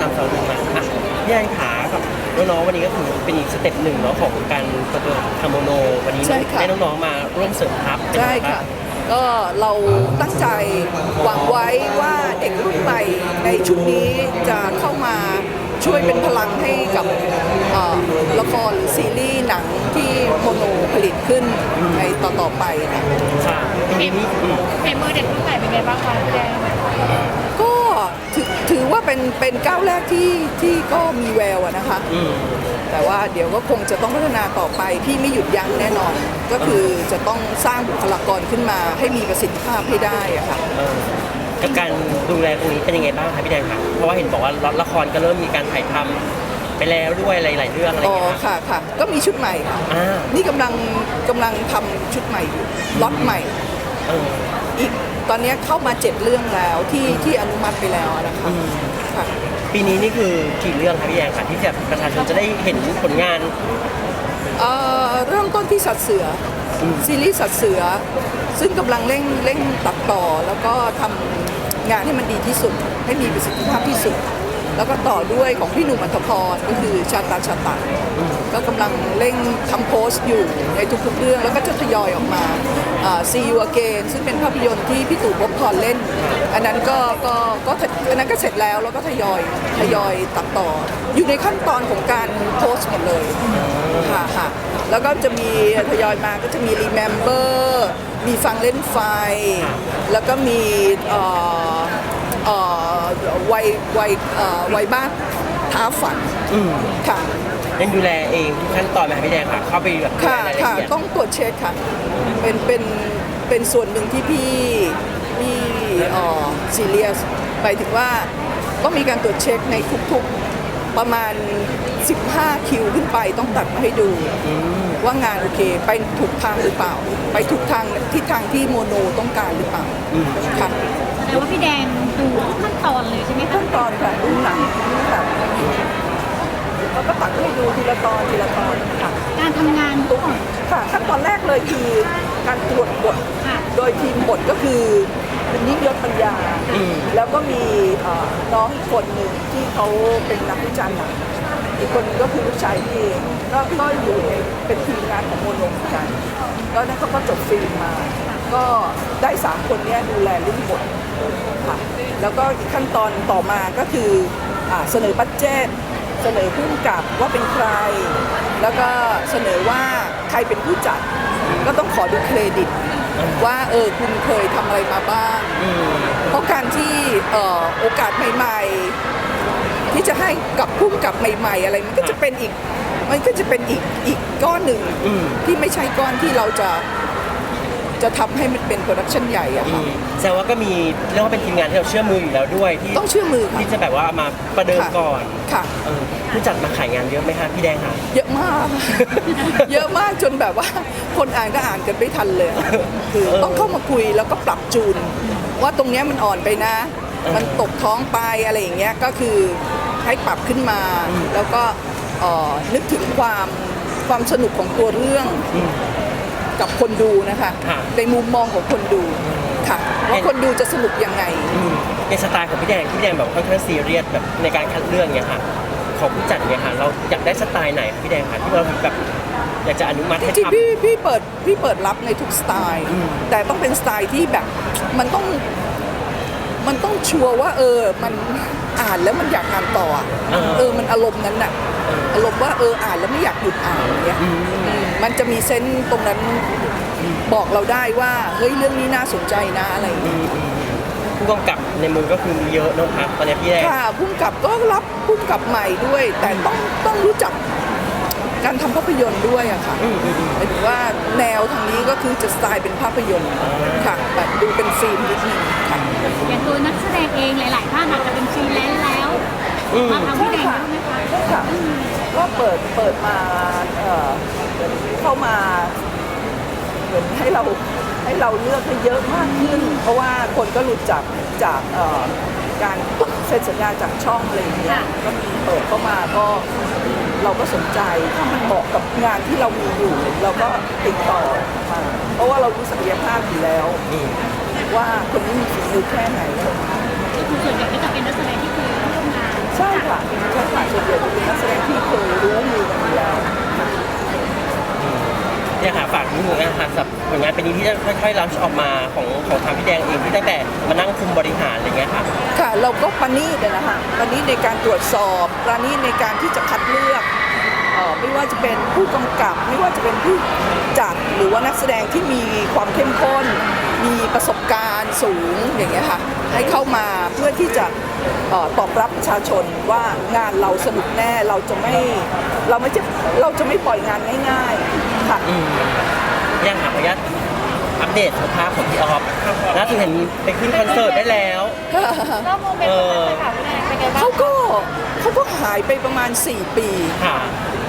ตามสอนหนึ่งมาอะพี่แอนขากับน้องๆวันนี้ก็คือเป็นอีกสเต็ปหนึ่งเนาะของการเปิดตัวทำโมโน วันนี้ใช่ค่ะ ได้น้องๆมาร่วมเสริมทัพเป็นใช่ไงบ้าค่ะงก็เราตั้งใจหวังไว้ว่าเด็กรุ่นใหม่ในชุดนี้จะเข้ามาช่วยเป็นพลังให้กับเอ่อละครหรือซีรีส์หนังที่โมโนผลิตขึ้นในต่อ ๆ ไปนะ ค่ะปีนี้อืม ฝีมือเด็กรุ่นใหม่เป็นไงบ้างคะพี่แดงก็ถือถือว่า เป็นเป็นก้าวแรกที่ที่ก็มีแววอะนะคะ อืมแต่ว่าเดี๋ยวก็คงจะต้องพัฒนาต่อไป พี่ไม่หยุดยั้งแน่นอน ก็คือจะต้องสร้างบุคลากรขึ้นมา ให้มีประสิทธิภาพให้ได้อะค่ะ เออกับการดูแลตรงนี้เป็นยังไงบ้างคะพี่แดงคะเพราะว่าเห็นบอกว่าละครก็เริ่มมีการถ่ายทำไปแล้วด้วยหลายๆเรื่องอะไรออ๋อย่างเงี้ยค่ะค่ะค่ะก็มีชุดใหม่ค่ะอ่านี่กำลังกำลังทำชุดใหม่อยู่ล็อตใหม่ เอออีกตอนนี้เข้ามาเจ็ดเรื่องแล้วที่ที่อนุมัติไปแล้วนะคะ อืมค่ะ ปีนี้นี่คือกี่เรื่องครับพี่แองค่ะที่แบบประชาชนจะได้เห็นผลงาน เอ่อเริ่มต้นที่สัตว์เสืออซีรีส์สัตว์เสือ ซึ่งกำลังเร่งเร่งตัดต่อแล้วก็ทำงานให้มันดีที่สุด ให้มีประสิทธิภาพที่สุด แล้วก็ต่อด้วยของพี่หนุ่มอัธพรก็คือชาตาชาตาก็กำลังเร่งทำโพสต์อยู่ในทุกๆเรื่อง แล้วก็จะทยอยออกมา See You Again ซึ่งเป็นภาพยนตร์ที่พี่ตู่พบทรเล่น อันนั้นก็ก็ก็อันนั้นก็เสร็จแล้วแล้วก็ทยอยทยอยตัดต่อ อยู่ในขั้นตอนของการโพสต์หมดเลยค่ะค่ะแล้วก็จะมีทยอยมาก็จะมี Remember มีฟังเล่นไฟ แล้วก็มีเอ่อเอ่อ วัยวัยเอ่อวัยบ้านท้าฝันอืมค่ะ ยังดูแลเองทุกขั้นตอนไหมคะพี่แดงค่ะเข้าไปแบบดูค่ะแลรายละค่ะเอียดต้องตรวจเช็คค่ะ เป็นเป็นเป็นส่วนหนึ่งที่พี่พี่เอ่อซีเรียสหมายถึงว่าก็มีการตรวจเช็คในทุกๆประมาณ 15 คิวขึ้นไปต้องตัดมาให้ดู ว่างานโอเค ไปถูกทางหรือเปล่า ไปถูกทางทิศทางที่โมโนต้องการหรือเปล่าค่ะแสดงว่าพี่แดงดู ก็ตัดให้ดูทีละตอนทีละตอนค่ะการทำงานก่อนค่ะขั้นตอนแรกเลยคือการตรวจบท ค่ะ โดยทีมบทก็คือคุณยิ่งยศปัญญา อืม แล้วก็มีเอ่อน้องอีกคนหนึ่งที่เขาเป็นนักวิจารณ์หนังอีกคนหนึ่งก็คือลูกชายพี่เองก็ก็อยู่ในเป็นทีมงานของโมโนเหมือนกันแล้วนั้นเขาก็จบฟิล์มมา ก็ได้สามคนเนี้ยดูแลเรื่องบทค่ะแล้วก็อีกขั้นตอนต่อมาก็คืออ่าเสนอบัตเจต เสนอผู้กำกับว่าเป็นใคร แล้วก็เสนอว่าใครเป็นผู้จัด ก็ต้องขอดูเครดิต ว่าเออคุณเคยทำอะไรมาบ้างอืมเพราะการที่เอ่อโอกาสใหม่ๆ ที่จะให้กับพุ่มกับใหม่ๆ อะไรมันก็จะเป็นอีก มันก็จะเป็นอีกอีกก้อนหนึ่งอืมที่ไม่ใช่ก้อนที่เราจะ จะทำให้มันเป็นโปรดักชันใหญ่อะอืค่ะมแสดงว่าก็มีเรียกว่าเป็นทีมงานที่เราเชื่อมืออยู่แล้วด้วยที่ต้องเชื่อมือค่ะที่จะแบบว่ามาประเดิมค่ะก่อนค่ะ เออผู้จัดมาขายงานเยอะไหมคะพี่แดงค่ะ เยอะมาก เยอะมากจนแบบว่า คนอ่านก็อ่านกันไม่ทันเลย คือเออต้องเข้ามาคุยแล้วก็ปรับจูน ว่าตรงเนี้ยมันอ่อนไปนะ เออมันตกท้องไปอะไรอย่างเงี้ยก็คือให้ปรับขึ้นมา แล้วก็เอ่อนึกถึงความความสนุกของตัวเรื่อง อืม กับคนดูนะคะค่ะ ในมุมมองของคนดูค่ะว่าคนดูจะสนุกยังไงอืมในสไตล์ของพี่แดงพี่แดงแบบค่อนข้างซีเรียสแบบในการคัดเลือกเนี่ยค่ะของผู้จัดเนี่ยค่ะเราอยากได้สไตล์ไหนคะพี่แดงคะที่เราแบบอยากจะอนุมัติให้จริงทำๆพี่พี่เปิดพี่เปิดรับในทุกสไตล์ อืม แต่ต้องเป็นสไตล์ที่แบบมันต้องมันต้องชัวร์ว่า เออมันอ่านแล้วมันอยากอ่านต่ออะเออมันอารมณ์นั้นน่ะ อารมณ์ว่าเอออ่านแล้วไม่อยากหยุดอ่านอย่างเงี้ยอืมอื มมันจะมีเซนส์ตรงนั้นบอกเราได้ว่าเฮ้ยเรื่องนี้น่าสนใจนะอะไรอย่างอืเงี้ยมอืมผู้กำกับในมือก็คือมีเยอะเนอะครับตอนนี้พี่แดงค่ะพุ่มกับก็รับพุ่มกับใหม่ด้วย แต่ต้องต้องรู้จักการทำภาพยนตร์ด้วยอะค่ะอืมอืมอืม หมายถึงว่าแนวทางนี้ก็คือจะสไตล์เป็นภาพยนตร์อ่าค่ะแบบดูเป็นฟิล์มนิดนึงค่ะอย่างตัวนักแสดงเองหลาย ๆ ท่านอาจจะเป็นฟรีแลนซ์แล้ว อืม มาทำพี่แดงเยอะไหมคะ ใช่ค่ะก็เปิดเปิดมาเอ่อ เข้ามาเหมือนให้เราให้เราเลือกให้เยอะมากขึ้น เพราะว่าคนก็หลุดจากจากการเซ็นสัญญาจากช่องอะไรอย่างเงี้ยก็มีเปิดเข้ามาก็เราก็สนใจถ้ามันเหมาะกับงานที่เรามีอยู่ เราก็ติดต่อมาเพราะว่าเรารู้ศักยภาพอยู่แล้วว่าคนนี้มีฝีมือแค่ไหนคือส่วนใหญ่ก็จะเป็นนักแสดงที่เก่งใช่ค่ะใช่ค่ะส่วนใหญ่จะเป็นนักแสดงที่เคยรู้มือกันอยู่แล้ว เนี่ยค่ะค่อยๆลัชออกมาของของทางพี่แดงเองที่ตั้งแต่มานั่งคุมบริหารอะไรเงี้ยค่ะ ค่ะ เราก็ประณีตอะนะคะประณีตในการตรวจสอบประณีตในการที่จะคัดเลือกเอ่อไม่ว่าจะเป็นผู้กำกับ ไม่ว่าจะเป็นผู้จัดหรือว่านักแสดงที่มีความเข้มข้น มีประสบการณ์สูงอย่างเงี้ยค่ะให้เข้ามาเพื่อที่จะเอ่อตอบรับประชาชนว่างานเราสนุกแน่เราจะไม่เราไม่จะเราจะไม่ปล่อยงานง่ายๆค่ะอืมยังหาขออนุญาตอัปเดตสภาพของพี่ออฟล่าสุดเห็นไปขึ้นคอนเสิร์ตได้แล้วก็โมเมนต์นั้นเลยค่ะพี่แดงเป็นไงบ้างเขาก็ เขาก็หายไปประมาณ 4 ปี ค่ะ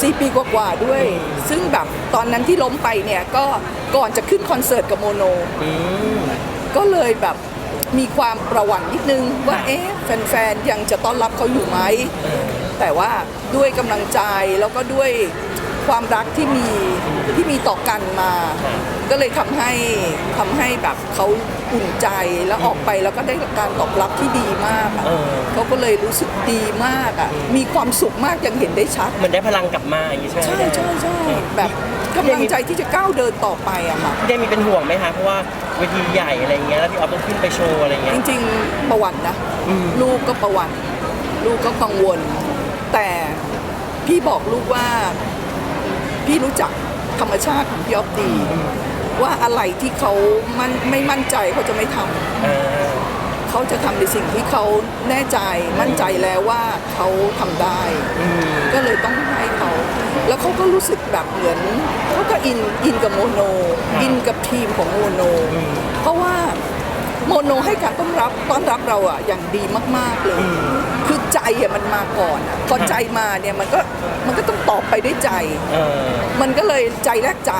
สี่ปีกว่าๆด้วย ซึ่งแบบตอนนั้นที่ล้มไปเนี่ยก็ก่อนจะขึ้นคอนเสิร์ตกับโมโน อืม ก็เลยแบบมีความประหวั่นนิดนึงว่าเอ๊ะแฟนๆ ยังจะต้อนรับเขาอยู่ไหม แต่ว่าด้วยกำลังใจแล้วก็ด้วย ความรักที่มีที่มีต่อกันมา ก็เลยทำให้ทำให้แบบเขาอุ่นใจแล้วออกไปแล้วก็ได้การตอบรับที่ดีมากอะเออเขาก็เลยรู้สึกดีมากอะมีความสุขมากยังเห็นได้ชัดเหมือนได้พลังกลับมาอย่างนี้ใช่ไหมใช่พี่แดงใช่ใช่แบบกำลังใจที่จะก้าวเดินต่อไปอะค่ะพี่แดงมีเป็นห่วงไหมคะเพราะว่าเวทีใหญ่อะไรเงี้ยแล้วพี่ออฟต้องขึ้นไปโชว์อะไรเงี้จยริงๆประวัตินะอืมลูกก็ประวัติ ลูกก็กังวล แต่พี่บอกลูกว่า พี่รู้จักธรรมชาติของพี่ออฟดี ว่าอะไรที่เขามันไม่มั่นใจเขาจะไม่ทำอ่าเขาจะทำในสิ่งที่เขาแน่ใจมั่นใจแล้วว่าเขาทำได้อืมก็เลยต้องให้เขา แล้วเขาก็รู้สึกแบบเหมือนเขาก็อินอินกับโมโนครับอินกับทีมของโมโนอืมเพราะว่าโมโนให้การต้อนรับต้อนรับเราอะอย่างดีมาก ๆ เลยอืม คือใจอะมันมาก่อนอะพอใจมาเนี่ยมันก็มันก็ต้องตอบไปด้วยใจ เออมันก็เลยใจแลกใจ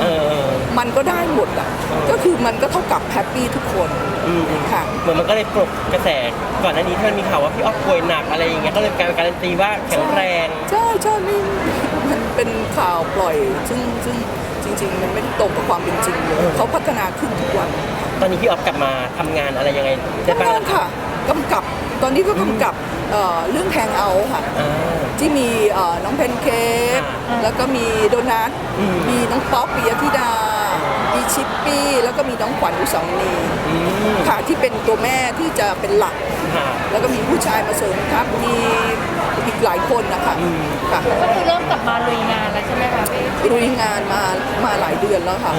เออเออ มันก็ได้หมดอะก็คือมันก็เท่ากับแฮปปี้ทุกคนอืมอืมค่ะ เหมือนมันก็เลยปลุกกระแสก่อนหน้านี้ที่มันมีข่าวว่าพี่ออฟป่วยหนักอะไรอย่างเงี้ยก็เลยกลายเป็นการันตีว่าแข็งแรง ใช่ใช่ไม่มันเป็นข่าวปล่อย ซึ่งซึ่งจริง ๆ มันไม่ได้ตรงกับความเป็นจริงเลยเขาพัฒนาขึ้นทุกวันตอนนี้พี่ออฟกลับมาทำงานอะไรยังไงได้ทำบ้างงานค่ะ กำกับตอนนี้ก็กำกับเอ่อเรื่องแทงเอาค่ะ อ่า ที่มีเอ่อน้องเพนเค้กอ่า แล้วก็มีโดนัทอืม มีน้องป๊อปปิยธิดา มีชิปปี้แล้วก็มีน้องขวัญอุสามณีอืมค่ะที่เป็นตัวแม่ที่จะเป็นหลัก ค่ะแล้วก็มีผู้ชายมาเสริมครับมี อีกหลายคนนะคะอืมค่ะก็คือเริ่มกลับมาลุยงานแล้วใช่ไหมคะพี่ลุยงานมามาหลายเดือนแล้วค่ะ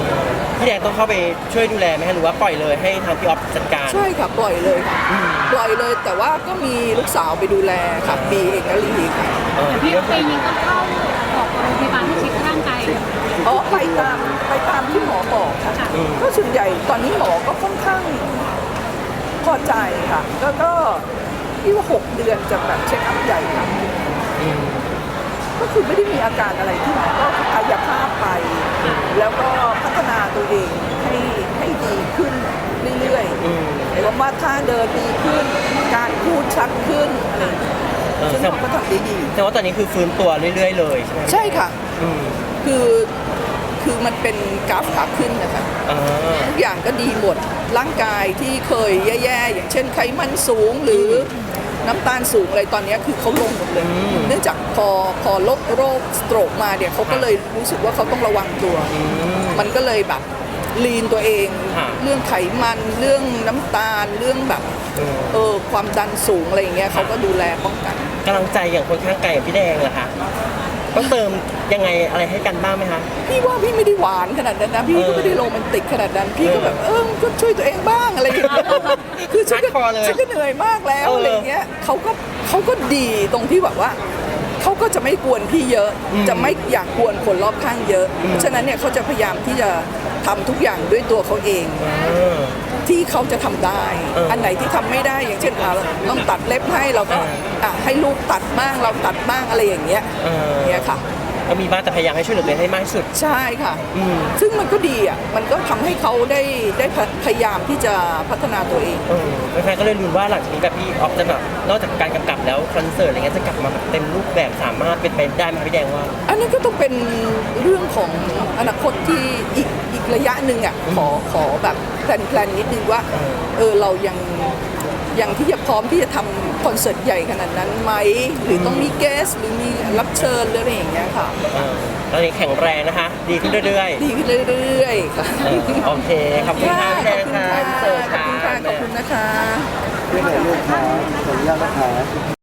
พี่แดงต้องเข้าไปช่วยดูแลไหมคะหรือว่าปล่อยเลยให้ทางพี่ออฟจัดการ ใช่ค่ะปล่อยเลยค่ะปล่อยเลยแต่ว่าก็มีลูกสาวไปดูแลค่ะบีเอกนลีค่ะเออพี่ปีนี้ก็เข้าออกโรงพยาบาลที่เช็คร่างกายอ๋อไปตามไปตามที่หมอบอกค่ะค่ะก็ส่วนใหญ่ตอนนี้หมอก็ค่อนข้างพอใจค่ะแล้วก็ ที่ว่าหกเดือนจะแบบเช็คอัพใหญ่ค่ะอืมก็คือไม่ได้มีอาการอะไรที่ไหนก็กายภาพไป แล้วก็พัฒนาตัวเองให้ให้ดีขึ้นเรื่อยอืมๆหมายความว่าถ้าเดินดีขึ้น การพูดชัดขึ้นอะไรอย่างเงี้ยเออซึ่งแต่เขาก็ทำได้ดีแต่ว่าตอนนี้คือฟื้นตัวเรื่อย ๆ เลยใช่ไหมใช่ค่ะอืมคือคือมันเป็นกราฟขาขึ้นนะคะอ่าทุกอย่างก็ดีหมด ร่างกายที่เคยแย่ๆ อย่างเช่นไขมันสูงหรือ น้ำตาลสูงอะไรตอนนี้คือเขาลงหมดเลยอืมเนื่องจากพอพอโรคโรคสโตรกมาเนี่ยเขาก็เลยรู้สึกว่าเขาต้องระวังตัวอืมมันก็เลยแบบลีนตัวเองค่ะเรื่องไขมันเรื่องน้ำตาลเรื่องแบบเออเออความดันสูงอะไรอย่างเงี้ยเขาก็ดูแลป้องกันกำลังใจอย่างคนข้างไกลอย่างพี่แดงเหรอคะ ต้องเติมยังไงอะไรให้กันบ้างไหมคะ พี่ว่าพี่ไม่ได้หวานขนาดนั้นนะ พี่เอก็อไม่ได้โรแมนติกขนาดนั้น พี่ก็แบบเออก็ช่วยตัวเองบ้างอะไรอย่างเงี้ยคือฉันก็ Hardcore เลยฉันก็เหนื่อยมากแล้วเออออะไรอย่างเงี้ยเขาก็เขาก็ดีตรงที่แบบว่าเขาก็จะไม่กวนพี่เยอะอืมจะไม่อยากกวนคนรอบข้างเยอะอืมเพราะฉะนั้นเนี่ยเขาจะพยายามที่จะทำทุกอย่างด้วยตัวเขาเอง เออ ที่เขาจะทำได้เอออัอันไหนที่ทำไม่ได้อย่างเช่นอะต้องตัดเล็บให้เราก็เอออะให้ลูกตัดบ้างเราตัดบ้างอะไรอย่างเงี้ยเออเนี่ยค่ะก็มีบ้างแต่พยายามให้ช่วยเหลือตัวเองให้มากที่สุดใช่ค่ะอืมซึ่งมันก็ดีอะมันก็ทำให้เขาได้ได้พพยายามที่จะพัฒนาตัวเองเออแฟนๆก็เลยลุ้นว่าหลังจากนี้แบบพี่ออฟจะแบบนอกจากการกำกับแล้วคอนเสิร์ตอะไรเงี้ยจะกลับมาแบบเต็มรูปแบบสามารถเป็นไปได้ไหมคะพี่แดงว่า อันนี้นก็ต้องเป็นเรื่องของอนาคตที่อีกอีกระยะหนึ่งอะขอขอแบบ แพลนๆนิดนึงว่าเออเออเรายังยังที่จะพร้อมที่จะทำคอนเสิร์ตใหญ่ขนาดนั้นไหมหรือต้องมีเกสหรือมีรับเชิญหรืออะไรอย่างเงี้ยค่ะ เออตอนนี้แข็งแรงนะคะ ดีขึ้นเรื่อยดีขึ้นเรื่อยๆค่ะๆเออโอเคขอบคุณค่ะพี่แดงค่ะขอบเสิร์ฟคุณค่ะขอบค่ะคุณนะคะเรื่องไหนลูกค้าขออนุญาตนะคะ